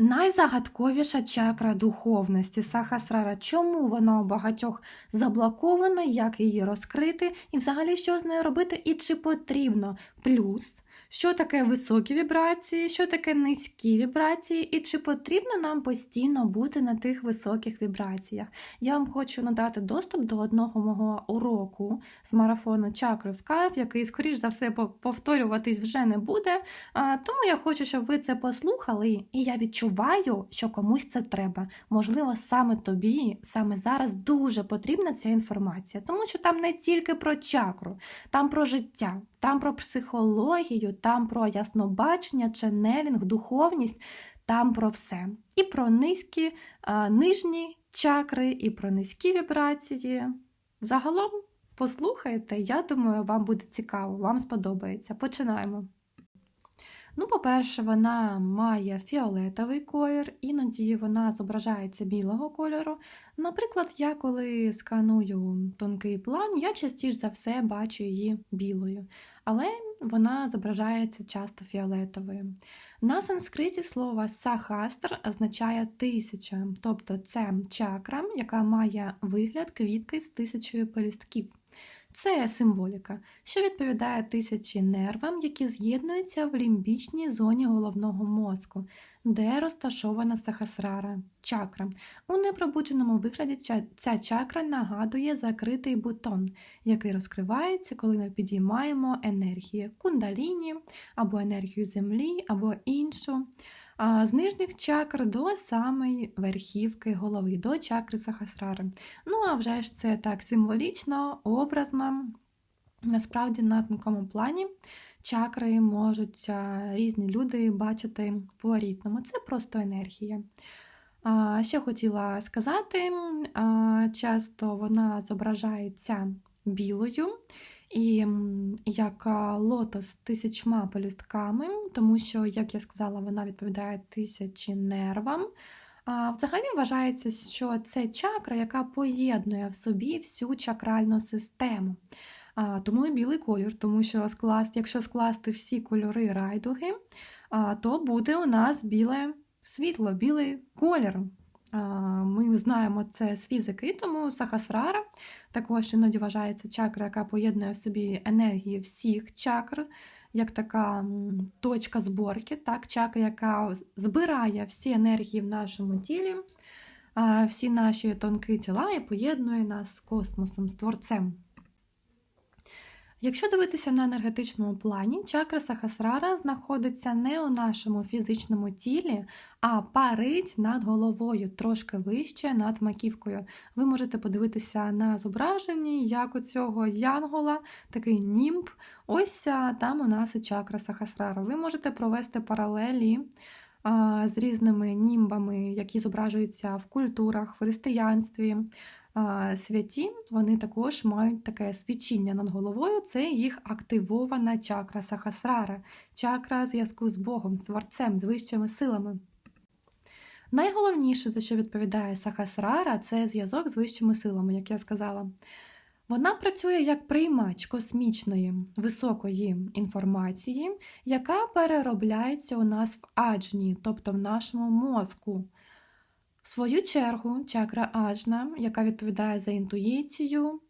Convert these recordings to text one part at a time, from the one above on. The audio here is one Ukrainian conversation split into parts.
Найзагадковіша чакра духовності Сахасрара. Чому вона у багатьох заблокована, як її розкрити, і взагалі що з нею робити, і чи потрібно? Плюс, що таке високі вібрації, що таке низькі вібрації, і чи потрібно нам постійно бути на тих високих вібраціях? Я вам хочу надати доступ до одного мого уроку з марафону Чакри в Кайф, який, скоріш за все, повторюватись вже не буде. Тому я хочу, щоб ви це послухали, і я відчуваю, що комусь це треба. Можливо, саме тобі, саме зараз дуже потрібна ця інформація, тому що там не тільки про чакру, там про життя, там про психологію, там про яснобачення, ченелінг, духовність, там про все. І про низькі, нижні чакри, і про низькі вібрації. Загалом послухайте, я думаю, вам буде цікаво, вам сподобається. Починаємо. Ну, по-перше, вона має фіолетовий колір, іноді вона зображається білого кольору. Наприклад, я коли сканую тонкий план, я частіше за все бачу її білою, але вона зображається часто фіолетовою. На санскриті слово сахастр означає тисяча, тобто це чакра, яка має вигляд квітки з тисячою пелюстків. Це символіка, що відповідає тисячі нервам, які з'єднуються в лімбічній зоні головного мозку, де розташована сахасрара чакра. У непробудженому вигляді ця чакра нагадує закритий бутон, який розкривається, коли ми підіймаємо енергію кундаліні або енергію землі, або іншу з нижніх чакр до самої верхівки голови, до чакри Сахасрари. Ну, а вже ж це так символічно, образно. Насправді, на тонкому плані чакри можуть різні люди бачити по-різному. Це просто енергія. Що хотіла сказати, часто вона зображається білою і як лотос тисячма пелюстками, тому що, як я сказала, вона відповідає тисячі нервам. А Взагалі вважається, що це чакра, яка поєднує в собі всю чакральну систему. А, Тому і білий колір, тому що скласти, якщо скласти всі кольори райдуги, а, то буде у нас біле світло, білий колір. Ми знаємо це з фізики, тому сахасрара також іноді вважається чакра, яка поєднує в собі енергії всіх чакр, як така точка зборки, так, чакра, яка збирає всі енергії в нашому тілі, всі наші тонкі тіла і поєднує нас з космосом, з творцем. Якщо дивитися на енергетичному плані, чакра Сахасрара знаходиться не у нашому фізичному тілі, а парить над головою, трошки вище над маківкою. Ви можете подивитися на зображенні, як у цього янгола, такий німб. Ось там у нас і чакра Сахасрара. Ви можете провести паралелі. З різними німбами, які зображуються в культурах, в християнстві, святі, вони також мають таке свічіння над головою, це їх активована чакра Сахасрара, чакра зв'язку з Богом, з Творцем, з вищими силами. Найголовніше, за що відповідає Сахасрара, це зв'язок з вищими силами, як я сказала. Вона працює як приймач космічної високої інформації, яка переробляється у нас в аджні, тобто в нашому мозку. Свою чергу, чакра аджна, яка відповідає за інтуїцію,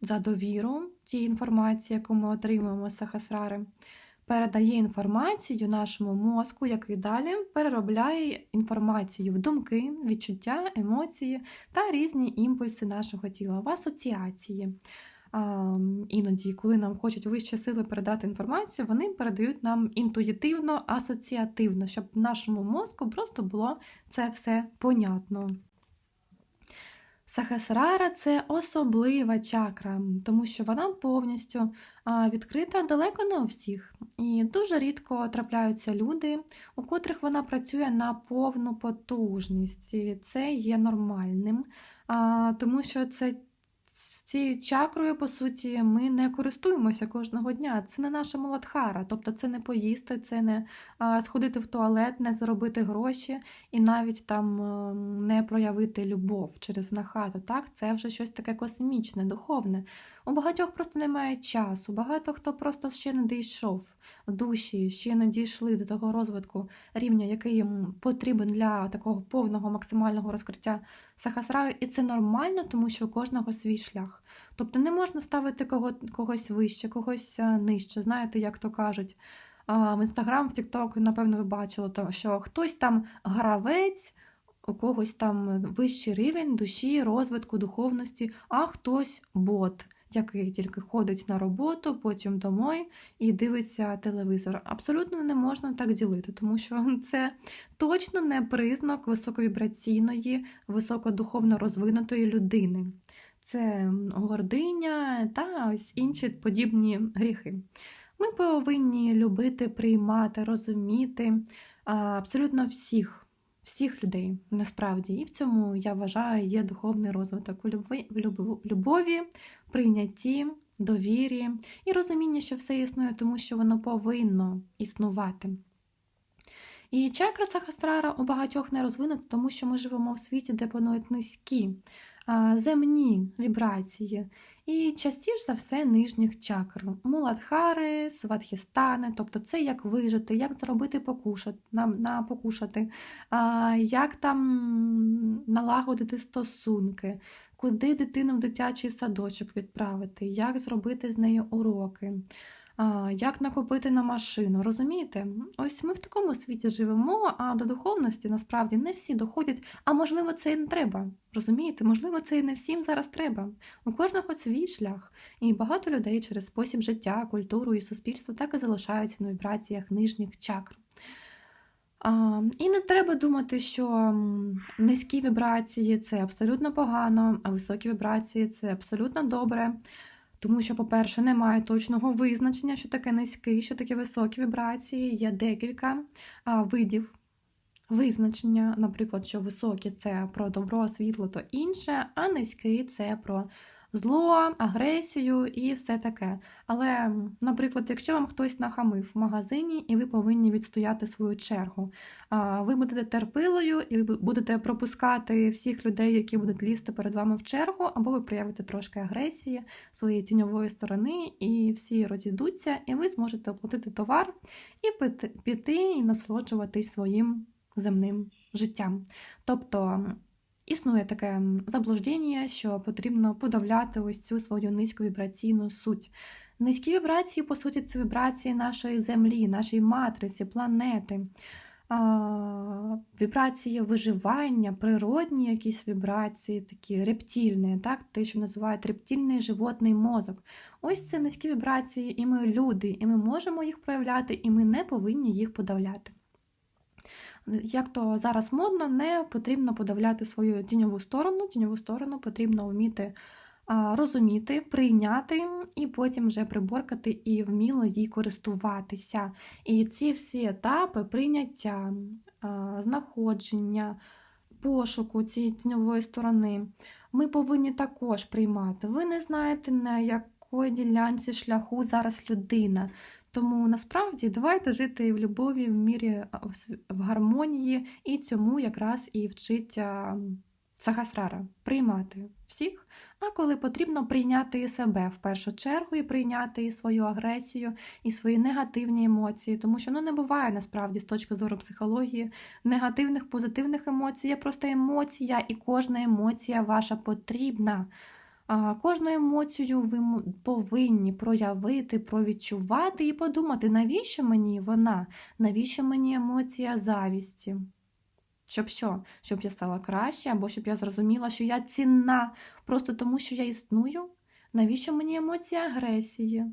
за довіру тієї інформації, яку ми отримуємо з сахасрари, передає інформацію нашому мозку, який далі переробляє інформацію в думки, відчуття, емоції та різні імпульси нашого тіла в асоціації іноді, коли нам хочуть вищі сили передати інформацію, вони передають нам інтуїтивно, асоціативно, щоб нашому мозку просто було це все понятно. Сахасрара це особлива чакра, тому що вона повністю відкрита далеко не у всіх. І дуже рідко трапляються люди, у котрих вона працює на повну потужність. І це є нормальним, тому що це цією чакрою, по суті, ми не користуємося кожного дня. Це не наша муладхара, тобто це не поїсти, це не сходити в туалет, не заробити гроші і навіть там не проявити любов через нахату. Так, Це вже щось таке космічне, духовне. У багатьох просто немає часу, багато хто просто ще не дійшов душі, ще не дійшли до того розвитку рівня, який їм потрібен для такого повного максимального розкриття сахасрари. І це нормально, тому що у кожного свій шлях. Тобто не можна ставити кого, когось вище, когось нижче. Знаєте, як то кажуть. В інстаграм, в Тікток, напевно, ви бачили, що хтось там гравець, у когось там вищий рівень душі, розвитку, духовності, а хтось бот, який тільки ходить на роботу, потім домой і дивиться телевізор. Абсолютно не можна так ділити, тому що це точно не признак високовібраційної, високодуховно розвинутої людини. Це гординя та ось інші подібні гріхи. Ми повинні любити, приймати, розуміти абсолютно всіх, всіх людей насправді. І в цьому я вважаю є духовний розвиток у любові, прийнятті, довірі і розуміння, що все існує, тому що воно повинно існувати. І чакра Сахасрара у багатьох не розвинута, тому що ми живемо в світі, де панують низькі, земні вібрації. І частіше за все нижніх чакр. Муладхари, сватхістани, тобто це як вижити, як зробити покушати, на, на покушати, а, як там налагодити стосунки, куди дитину в дитячий садочок відправити, як зробити з нею уроки. Як накопити на машину, розумієте? Ось ми в такому світі живемо, а до духовності насправді не всі доходять, а можливо, це і не треба. Розумієте? Можливо, це і не всім зараз треба. У кожного свій шлях, і багато людей через спосіб життя, культуру і суспільство так і залишаються на вібраціях нижніх чакр. А, і не треба думати, що низькі вібрації це абсолютно погано, а високі вібрації це абсолютно добре. Тому що, по-перше, немає точного визначення, що таке низькі, що таке високі вібрації. Є декілька видів визначення, наприклад, що високі це про добро, світло то інше, а низький це про зло, агресію і все таке. Але, наприклад, якщо вам хтось нахамив в магазині, і ви повинні відстояти свою чергу, ви будете терпилою і будете пропускати всіх людей, які будуть лізти перед вами в чергу, або ви проявите трошки агресії своєї тіньової сторони, і всі розійдуться, і ви зможете оплатити товар і піти- і насолоджуватись своїм земним життям. Тобто існує таке заблуждення, що потрібно подавляти ось цю свою низьковібраційну суть. Низькі вібрації, по суті, це вібрації нашої землі, нашої матриці, планети. Вібрації виживання, природні якісь вібрації, такі рептильні, так? те, що називають рептильний животний мозок. Ось це низькі вібрації, і ми люди, і ми можемо їх проявляти, і ми не повинні їх подавляти. Як то зараз модно, не потрібно подавляти свою тіньову сторону. Тіньову сторону потрібно вміти розуміти, прийняти і потім вже приборкати і вміло їй користуватися. І ці всі етапи прийняття, знаходження, пошуку цієї тіньової сторони ми повинні також приймати. Ви не знаєте, на якої ділянці шляху зараз людина. Тому насправді давайте жити в любові, в мірі, в гармонії, і цьому якраз і вчить Сахасрара приймати всіх. А коли потрібно прийняти і себе в першу чергу, і прийняти і свою агресію, і свої негативні емоції, тому що ну не буває насправді з точки зору психології негативних, позитивних емоцій. Є просто емоція, і кожна емоція ваша потрібна. Кожну емоцію ви повинні проявити, провідчувати і подумати, навіщо мені вона, навіщо мені емоція завісті? Щоб що? Щоб я стала краще, або щоб я зрозуміла, що я цінна просто тому, що я існую? Навіщо мені емоція агресії?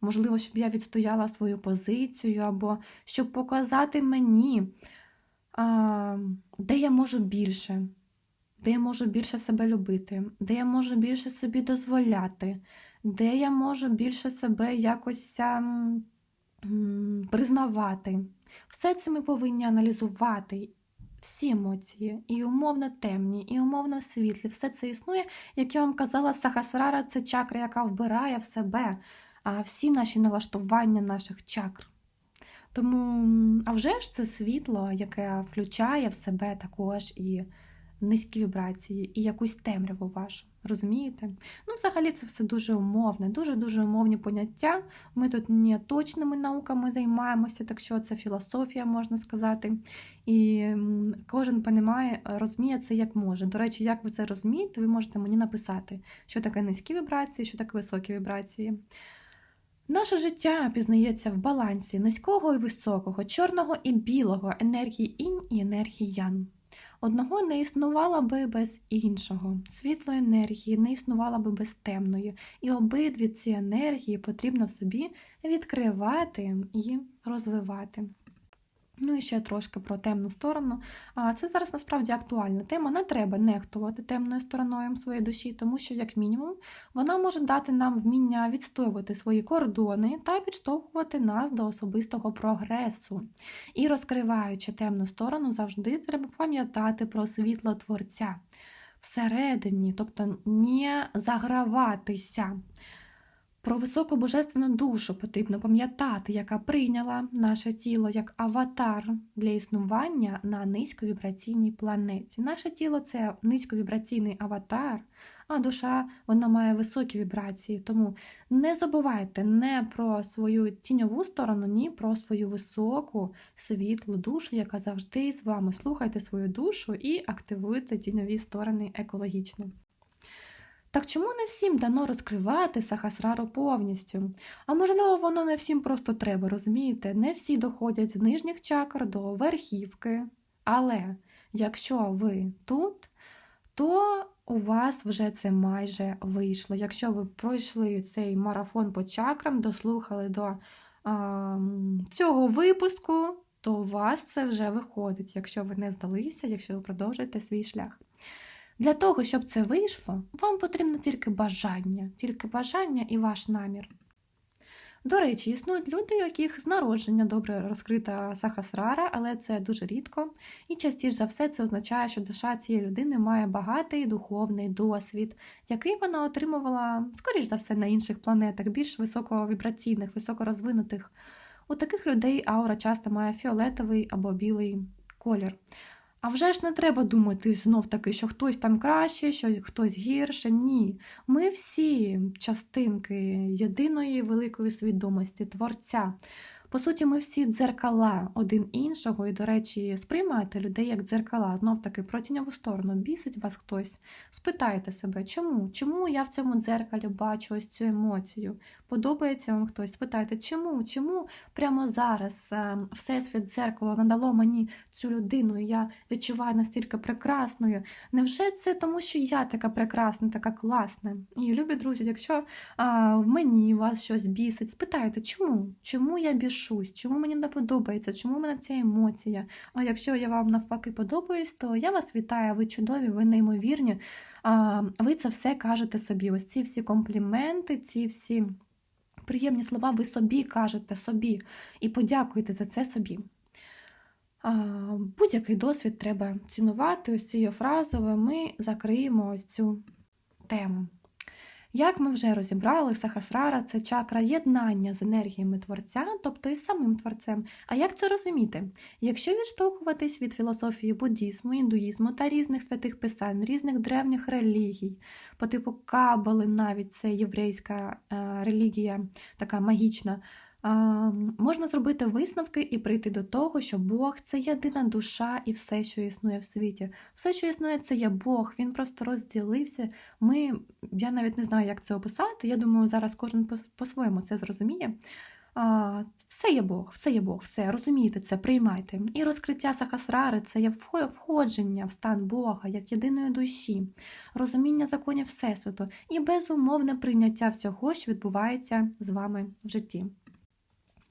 Можливо, щоб я відстояла свою позицію, або щоб показати мені, де я можу більше, де я можу більше себе любити, де я можу більше собі дозволяти, де я можу більше себе якось ам, м, признавати. Все це ми повинні аналізувати. Всі емоції, і умовно темні, і умовно світлі, все це існує. Як я вам казала, Сахасрара це чакра, яка вбирає в себе всі наші налаштування наших чакр. Тому, а вже ж це світло, яке включає в себе також і низькі вібрації і якусь темряву вашу. Розумієте? Ну, взагалі, це все дуже умовне, дуже-дуже умовні поняття. Ми тут не точними науками займаємося, так що це філософія, можна сказати. І кожен понімає, розуміє це як може. До речі, як ви це розумієте, ви можете мені написати, що таке низькі вібрації, що таке високі вібрації. Наше життя пізнається в балансі низького і високого, чорного і білого, енергії інь і енергії ян. Одного не існувало би без іншого, світлої енергії не існувало би без темної, і обидві ці енергії потрібно в собі відкривати і розвивати. Ну і ще трошки про темну сторону. Це зараз насправді актуальна тема. Не треба нехтувати темною стороною своєї душі, тому що, як мінімум, вона може дати нам вміння відстоювати свої кордони та підштовхувати нас до особистого прогресу. І розкриваючи темну сторону, завжди треба пам'ятати про світло Творця всередині, тобто не заграватися. Про високу божественну душу потрібно пам'ятати, яка прийняла наше тіло як аватар для існування на низьковібраційній планеті. Наше тіло це низьковібраційний аватар, а душа вона має високі вібрації. Тому не забувайте не про свою тіньову сторону, ні про свою високу світлу душу, яка завжди з вами. Слухайте свою душу і активуйте тіньові сторони екологічно. Так чому не всім дано розкривати сахасрару повністю? А можливо, воно не всім просто треба, розумієте? Не всі доходять з нижніх чакр до верхівки. Але якщо ви тут, то у вас вже це майже вийшло. Якщо ви пройшли цей марафон по чакрам, дослухали до а, цього випуску, то у вас це вже виходить, якщо ви не здалися, якщо ви продовжуєте свій шлях. Для того, щоб це вийшло, вам потрібно тільки бажання, тільки бажання і ваш намір. До речі, існують люди, у яких з народження добре розкрита сахасрара, але це дуже рідко. І частіше за все це означає, що душа цієї людини має багатий духовний досвід, який вона отримувала, скоріш за все, на інших планетах, більш високовібраційних, високорозвинутих. У таких людей аура часто має фіолетовий або білий колір. А вже ж не треба думати знов таки, що хтось там краще, що хтось гірше. Ні. Ми всі частинки єдиної великої свідомості, творця. По суті, ми всі дзеркала один іншого, і, до речі, сприймайте людей як дзеркала. Знов таки про тіньову сторону бісить вас хтось. Спитайте себе, чому? Чому я в цьому дзеркалі бачу ось цю емоцію? Подобається вам хтось? Спитайте, чому? Чому прямо зараз е, всесвіт дзеркало надало мені цю людину, і я відчуваю настільки прекрасною? Невже це тому, що я така прекрасна, така класна? І любі друзі, якщо а, в мені вас щось бісить, спитайте, чому? Чому я бішусь? Чому мені не подобається? Чому в мене ця емоція? А якщо я вам навпаки подобаюсь, то я вас вітаю, ви чудові, ви неймовірні. А, Ви це все кажете собі. Ось ці всі компліменти, ці всі приємні слова ви собі кажете собі і подякуйте за це собі. Будь-який досвід треба цінувати ось цією фразою, ми закриємо ось цю тему. Як ми вже розібрали, Сахасрара це чакра єднання з енергіями творця, тобто із самим творцем. А як це розуміти? Якщо відштовхуватись від філософії буддізму, індуїзму та різних святих писань, різних древніх релігій, по типу Кабали, навіть це єврейська е, релігія, така магічна, Можна зробити висновки і прийти до того, що Бог це єдина душа і все, що існує в світі. Все, що існує, це є Бог. Він просто розділився. Ми, Я навіть не знаю, як це описати. Я думаю, зараз кожен по-своєму це зрозуміє. А, Все є Бог, все є Бог, все, розумієте це, приймайте. І розкриття Сахасрари це є входження в стан Бога як єдиної душі, розуміння законів Всесвіту і безумовне прийняття всього, що відбувається з вами в житті.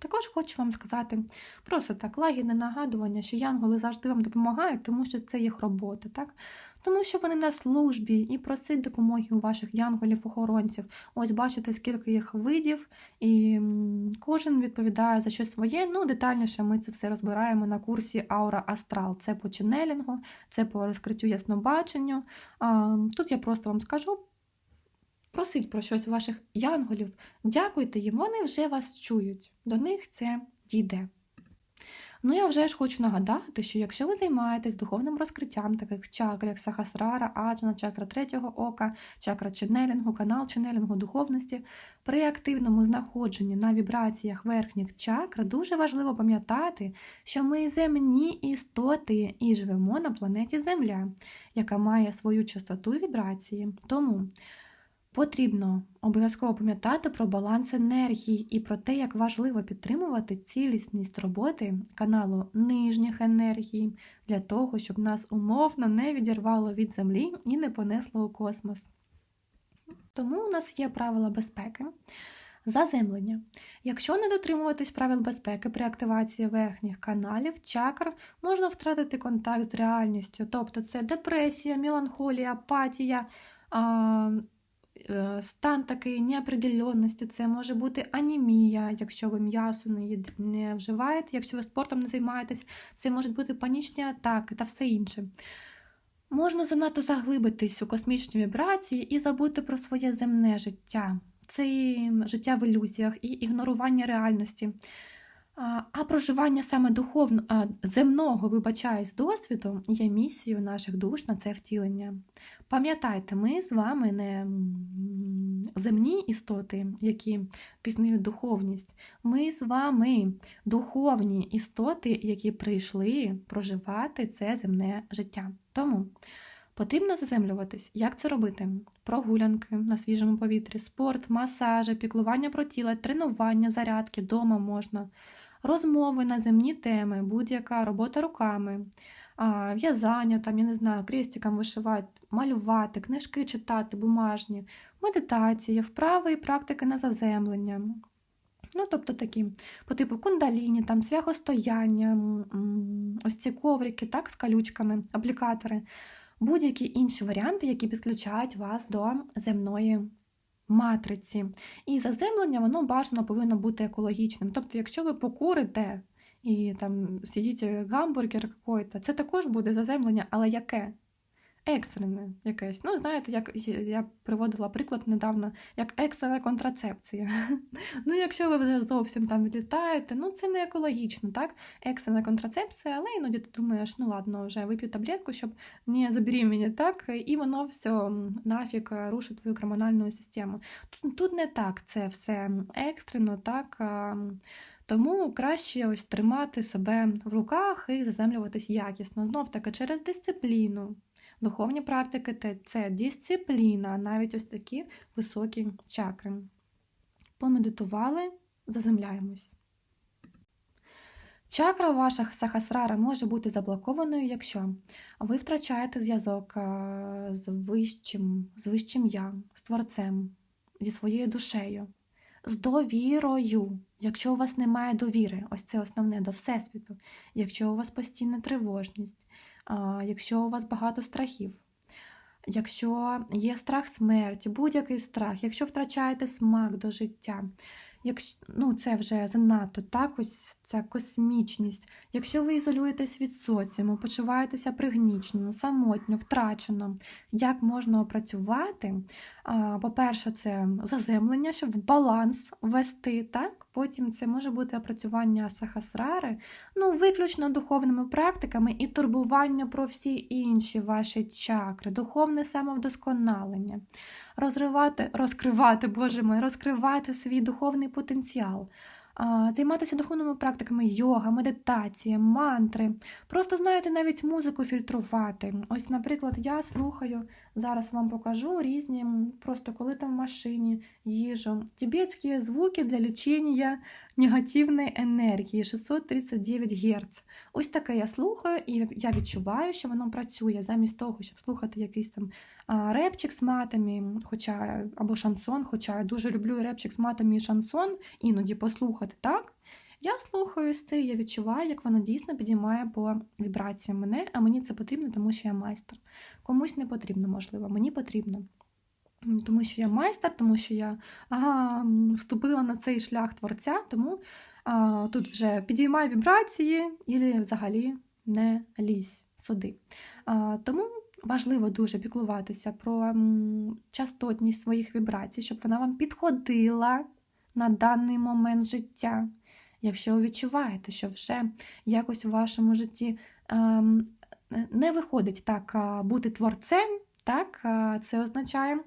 Також хочу вам сказати просто так лагідне нагадування, що янголи завжди вам допомагають, тому що це їх робота, так? Тому що вони на службі і просить допомоги у ваших янголів-охоронців. Ось бачите, скільки їх видів, і кожен відповідає за щось своє. Ну, детальніше ми це все розбираємо на курсі Аура Астрал. Це по ченелінгу, це по розкриттю яснобаченню. Тут я просто вам скажу просить про щось ваших янголів, дякуйте їм, вони вже вас чують, до них це дійде. Ну, я вже ж хочу нагадати, що якщо ви займаєтесь духовним розкриттям таких чакр, як Сахасрара, Аджна, чакра третього ока, чакра ченелінгу, канал ченелінгу духовності, при активному знаходженні на вібраціях верхніх чакр дуже важливо пам'ятати, що ми земні істоти і живемо на планеті Земля, яка має свою частоту вібрації. Тому Потрібно обов'язково пам'ятати про баланс енергії і про те, як важливо підтримувати цілісність роботи каналу нижніх енергій для того, щоб нас умовно не відірвало від землі і не понесло у космос. Тому у нас є правила безпеки. Заземлення. Якщо не дотримуватись правил безпеки при активації верхніх каналів, чакр, можна втратити контакт з реальністю, тобто це депресія, меланхолія, апатія. Е, стан такий неопределенності, це може бути анемія, якщо ви м'ясо не, не вживаєте, якщо ви спортом не займаєтесь, це можуть бути панічні атаки та все інше. Можна занадто заглибитись у космічні вібрації і забути про своє земне життя, це життя в ілюзіях і ігнорування реальності. А проживання саме духовно, земного, вибачаюсь, досвіду є місією наших душ на це втілення. Пам'ятайте, ми з вами не земні істоти, які пізнають духовність. Ми з вами духовні істоти, які прийшли проживати це земне життя. Тому потрібно заземлюватись. Як це робити? Прогулянки на свіжому повітрі, спорт, масажі, піклування про тіло, тренування, зарядки, дома можна розмови на земні теми, будь-яка робота руками, в'язання, там, я не знаю, крестиком вишивати, малювати, книжки читати, бумажні, медитація, вправи і практики на заземлення. Ну, тобто такі по типу кундаліні, там цвяхостояння, ось ці коврики, так, з калючками, аплікатори, будь-які інші варіанти, які підключають вас до земної матриці. І заземлення воно бажано повинно бути екологічним. Тобто, якщо ви покурите і там сидіть гамбургер якийсь, це також буде заземлення, але яке? Екстрене якесь. Ну, знаєте, як я приводила приклад недавно, як екстрена контрацепція. Ну, якщо ви вже зовсім там відлітаєте, ну це не екологічно, так? Екстрена контрацепція, але іноді ти думаєш, ну ладно, вже вип'ю таблетку, щоб не забеременіти, так? І воно все нафіг рушить твою гормональну систему. Тут, тут не так це все екстрено, так. Тому краще ось тримати себе в руках і заземлюватись якісно. Знов таки через дисципліну. Духовні практики це дисципліна, навіть ось такі високі чакри. Помедитували, заземляємось. Чакра ваша сахасрара може бути заблокованою, якщо ви втрачаєте зв'язок з вищим, з вищим я, з творцем, зі своєю душею, з довірою. Якщо у вас немає довіри, ось це основне до Всесвіту, якщо у вас постійна тривожність, якщо у вас багато страхів, якщо є страх смерті, будь-який страх, якщо втрачаєте смак до життя, якщо, ну, це вже занадто так, ось ця космічність. Якщо ви ізолюєтесь від соціуму, почуваєтеся пригнічено, самотньо, втрачено, як можна опрацювати? По-перше, це заземлення, щоб баланс ввести, так? Потім це може бути опрацювання сахасрари, ну, виключно духовними практиками і турбування про всі інші ваші чакри, духовне самовдосконалення розривати, розкривати, боже мой, розкривати свій духовний потенціал займатися духовними практиками йога, медитація, мантри. Просто знаєте, навіть музику фільтрувати. Ось, наприклад, я слухаю, зараз вам покажу різні, просто коли там в машині їжу. Тибетські звуки для лічення негативної енергії 639 Гц. Ось таке я слухаю, і я відчуваю, що воно працює замість того, щоб слухати якийсь там репчик з матами, хоча або шансон, хоча я дуже люблю репчик з матами і шансон, іноді послухати, так? Я слухаю це, я відчуваю, як воно дійсно підіймає по вібраціям мене, а мені це потрібно, тому що я майстер. Комусь не потрібно, можливо, мені потрібно. Тому що я майстер, тому що я ага, вступила на цей шлях творця, тому а, тут вже підіймай вібрації і взагалі не лізь сюди. А, Тому важливо дуже піклуватися про частотність своїх вібрацій, щоб вона вам підходила на даний момент життя. Якщо ви відчуваєте, що вже якось у вашому житті ем, не виходить так а, бути творцем, так, а, це означає, а,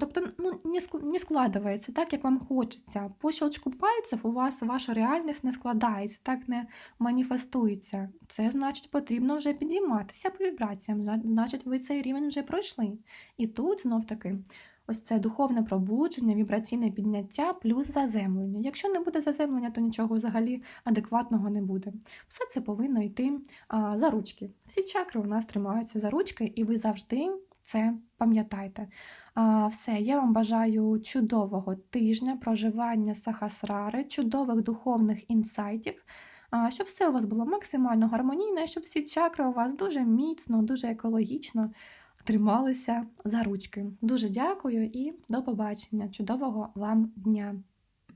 тобто ну, не ск- складається так, як вам хочеться. По щелчку пальців у вас ваша реальність не складається, так не маніфестується. Це значить, потрібно вже підійматися по вібраціям, значить, ви цей рівень вже пройшли. І тут знов таки. Ось це духовне пробудження, вібраційне підняття плюс заземлення. Якщо не буде заземлення, то нічого взагалі адекватного не буде. Все це повинно йти а, за ручки. Всі чакри у нас тримаються за ручки, і ви завжди це пам'ятайте. Все, я вам бажаю чудового тижня, проживання сахасрари, чудових духовних інсайтів. Щоб все у вас було максимально гармонійно, щоб всі чакри у вас дуже міцно, дуже екологічно трималися за ручки. Дуже дякую і до побачення. Чудового вам дня!